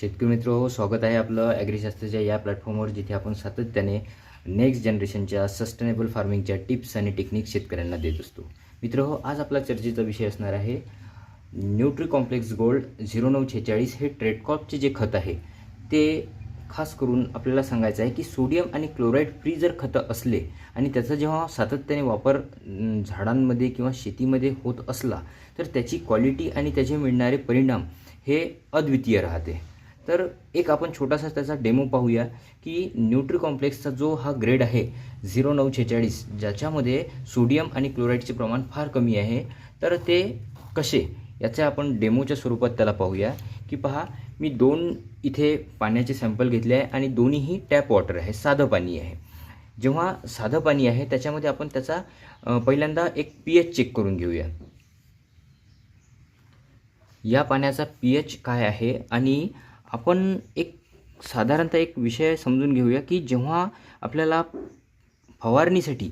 शेतकरी मित्र हो स्वागत आहे आपलं ॲग्रिशास्त्राच्या या प्लॅटफॉर्मवर जिथे आपण सातत्याने नेक्स्ट जनरेशनच्या सस्टेनेबल फार्मिंगच्या टिप्स आणि टेक्निक शेतकऱ्यांना देत असतो. मित्र हो आज आपला चर्चेचा विषय असणार आहे न्यूट्री कॉम्प्लेक्स गोल्ड झिरो नऊ छेचाळीस हे ट्रेडकॉपचे जे खत आहे ते खास करून आपल्याला सांगायचं आहे की सोडियम आणि क्लोराईड फ्री जर खतं असले आणि त्याचा जेव्हा सातत्याने वापर झाडांमध्ये किंवा शेतीमध्ये होत असला तर त्याची क्वालिटी आणि त्याचे मिळणारे परिणाम हे अद्वितीय राहते. तर एक आपण छोटासा त्याचा डेमो पाहूया की न्यूट्री कॉम्प्लेक्सचा जो हा ग्रेड आहे झिरो नऊ छेचाळीस ज्याच्यामध्ये सोडियम आणि क्लोराईडचे प्रमाण फार कमी आहे तर ते कसे? याचे आपण डेमोच्या स्वरूपात त्याला पाहूया. की पहा मी दोन इथे पाण्याचे सॅम्पल घेतले आहे आणि दोन्हीही टॅप वॉटर आहे साधं पाणी आहे. जेव्हा साधं पाणी आहे त्याच्यामध्ये आपण त्याचा पहिल्यांदा एक पी एच चेक करून घेऊया. या पाण्याचा पी एच काय आहे आणि आपण एक साधारणतः एक विषय समजून घेऊया की जेव्हा आपल्याला फवारणीसाठी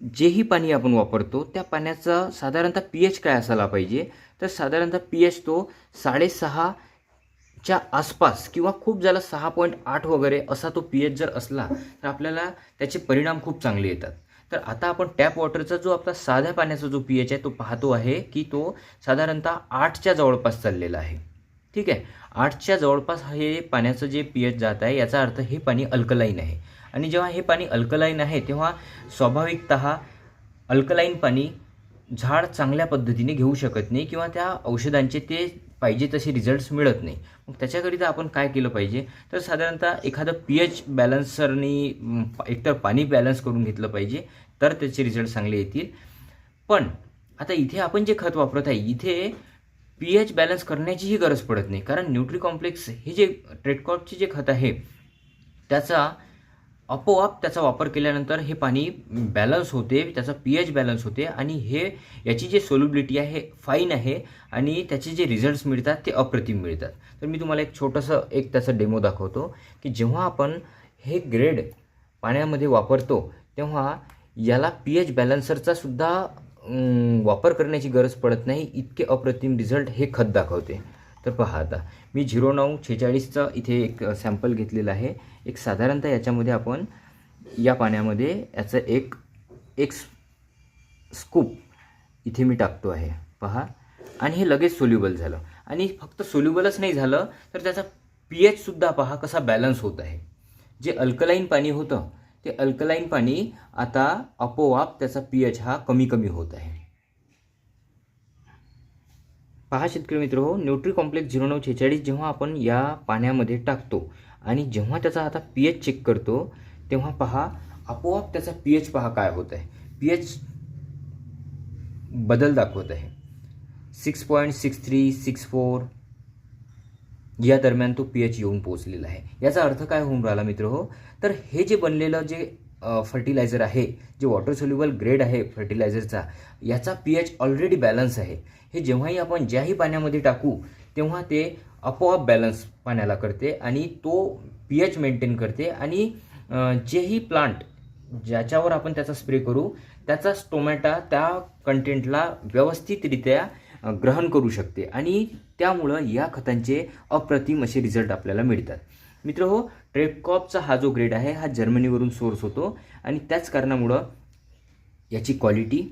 जेही पाणी आपण वापरतो त्या पाण्याचा साधारणतः पी एच काय असायला पाहिजे? तर साधारणतः पी एच तो साडेसहाच्या आसपास किंवा खूप झाला सहा पॉईंट आठ वगैरे असा तो पी एच जर असला तर आपल्याला त्याचे परिणाम खूप चांगले येतात. तर आता आपण टॅप वॉटरचा जो आपला साध्या पाण्याचा जो पी एच आहे तो पाहतो आहे की तो साधारणतः आठच्या जवळपास चाललेला आहे. ठीक आहे? आठच्या जवळपास हे पाण्याचं जे पी एच जात आहे याचा अर्थ हे पाणी अल्कलाईन आहे. आणि जेव्हा हे पाणी अल्कलाईन आहे तेव्हा स्वाभाविकत अल्कलाईन पाणी झाड चांगल्या पद्धतीने घेऊ शकत नाही किंवा त्या औषधांचे ते पाहिजे तसे रिझल्ट्स मिळत नाही. मग त्याच्याकरिता आपण काय केलं पाहिजे? तर साधारणतः एखादं पी एच बॅलन्सरनी एकतर पाणी बॅलन्स करून घेतलं पाहिजे तर त्याचे रिझल्ट चांगले येतील. पण आता इथे आपण जे खत वापरत आहे इथे पी एच बॅलन्स करण्याचीही गरज पडत नाही. कारण न्यूट्री कॉम्प्लेक्स हे जे ट्रेडकॉटचे जे खत आहे त्याचा आपोआप त्याचा वापर केल्यानंतर हे पाणी बॅलन्स होते त्याचा पी एच बॅलन्स होते आणि हे याची जे सोल्युबिलिटी आहे फाईन आहे आणि त्याचे जे रिझल्ट्स मिळतात ते अप्रतिम मिळतात. तर मी तुम्हाला एक छोटंसं एक त्याचा डेमो दाखवतो की जेव्हा आपण हे ग्रेड पाण्यामध्ये वापरतो तेव्हा याला पी एच बॅलन्सरचा सुद्धा वापर करण्याची गरज पडत नाही. इतके अप्रतिम रिझल्ट हे खत दाखवते. तर पहा आता मी झिरो नऊ छेचाळीसचं इथे एक सॅम्पल घेतलेलं आहे. एक साधारणतः याच्यामध्ये आपण या पाण्यामध्ये याचं एक एक स्कूप इथे मी टाकतो आहे. पहा. आणि हे लगेच सोल्युबल झालं. आणि फक्त सोल्युबलच नाही झालं तर त्याचा पी एचसुद्धा पहा कसा बॅलन्स होत आहे. जे अल्कलाईन पाणी होतं ते अल्कलाईन पाणी आता आपोआप त्याचा पी एच हा कमी कमी होत आहे. पहा शेतकरी मित्र हो न्यूट्री कॉम्प्लेक्स झिरो नऊ छेचाळीस जेव्हा आपण या पाण्यामध्ये टाकतो आणि जेव्हा त्याचा आता पी एच चेक करतो तेव्हा पहा आपोआप त्याचा पी एच पहा काय होत आहे. पी एच बदल दाखवत आहे. Six point six three six four या दरम्यान तो पी एच येऊन पोहोचलेला आहे. याचा अर्थ काय होऊन राहिला मित्र हो? तर हे जे बनलेलं जे फर्टिलायझर आहे जे वॉटर सोल्युबल ग्रेड आहे फर्टिलायझरचा याचा पी एच ऑलरेडी बॅलन्स आहे. हे जेव्हाही आपण ज्याही पाण्यामध्ये टाकू तेव्हा ते आपोआप बॅलन्स पाण्याला करते आणि तो पी एच मेंटेन करते आणि जेही प्लांट ज्याच्यावर आपण त्याचा स्प्रे करू त्याचा स्टोमॅटा त्या कंटेंटला व्यवस्थितरित्या ग्रहण करू शकते. आणि त्यामुळं या खतांचे अप्रतिम असे रिझल्ट आपल्याला मिळतात. मित्र हो ट्रेपकॉपचा हा जो ग्रेड आहे हा जर्मनीवरून सोर्स होतो आणि त्याच कारणामुळं याची क्वालिटी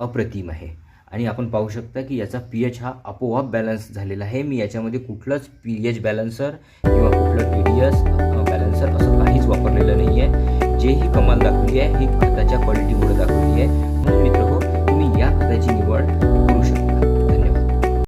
अप्रतिम आहे. आणि आपण पाहू शकता की याचा पी एच हा आपोआप बॅलन्स झालेला आहे. मी याच्यामध्ये कुठलंच पी एच बॅलन्सर किंवा कुठलं टी डी एस बॅलन्सर असं काहीच वापरलेलं नाही आहे जे ही कमाल दाखवली आहे ही खताच्या क्वालिटीमुळे दाखवली आहे. म्हणून मित्र हो तुम्ही या खताची निवड